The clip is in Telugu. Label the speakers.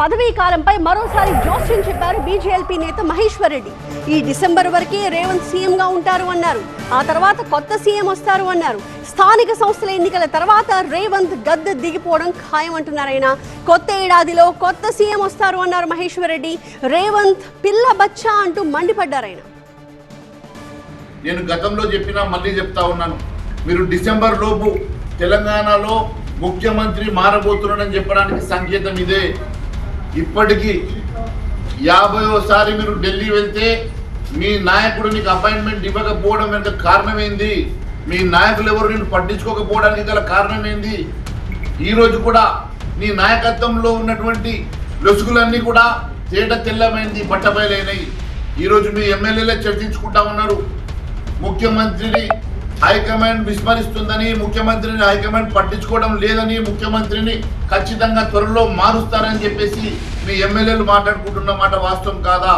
Speaker 1: పదవీ కాలంపై మరోసారి జోస్యం చెప్పారు బీజేఎల్పీ నేత మహేశ్వర్ రెడ్డి ఈ డిసెంబర్ వరకే రేవంత్ సీఎంగా ఉంటారు అన్నారు. ఆ తర్వాత కొత్త సీఎం వస్తారు అన్నారు. స్థానిక సంస్థల ఎన్నికల తర్వాత రేవంత్ గద్దె దిగిపోవడం ఖాయం అంటున్నారాయన కొత్త ఏడాదిలో కొత్త సీఎం వస్తారు అన్నారు మహేశ్వర్ రెడ్డి రేవంత్ పిల్ల బచ్చా అంటూ మండిపడ్డారాయన.
Speaker 2: నేను గతంలో చెప్పినా మళ్ళీ చెప్తా ఉన్నాను. మీరు డిసెంబర్ లోపు తెలంగాణలో ముఖ్యమంత్రి మారబోతున్నాడని చెప్పడానికి సంకేతం ఇదే. ఇప్పటికీ యాభైవసారి మీరు ఢిల్లీ వెళ్తే మీ నాయకుడు నీకు అపాయింట్మెంట్ ఇవ్వకపోవడం వెనుక కారణం ఏంది మీ నాయకులు ఎవరు నేను పట్టించుకోకపోవడానికి గల కారణం ఏంది ఈ రోజు కూడా నీ నాయకత్వంలో ఉన్నటువంటి లొసుగులన్నీ కూడా తేట తెల్లమైంది బట్టబయలైనాయి. ఈరోజు మీ ఎమ్మెల్యేలే చర్చించుకుంటా ఉన్నారు. ముఖ్యమంత్రిని హైకమాండ్ విస్మరిస్తుందని ముఖ్యమంత్రిని హైకమాండ్ పట్టించుకోవడం లేదని ముఖ్యమంత్రిని ఖచ్చితంగా త్వరలో మారుస్తారని చెప్పేసి మీ ఎమ్మెల్యేలు మాట్లాడుకుంటున్న మాట వాస్తవం కాదా?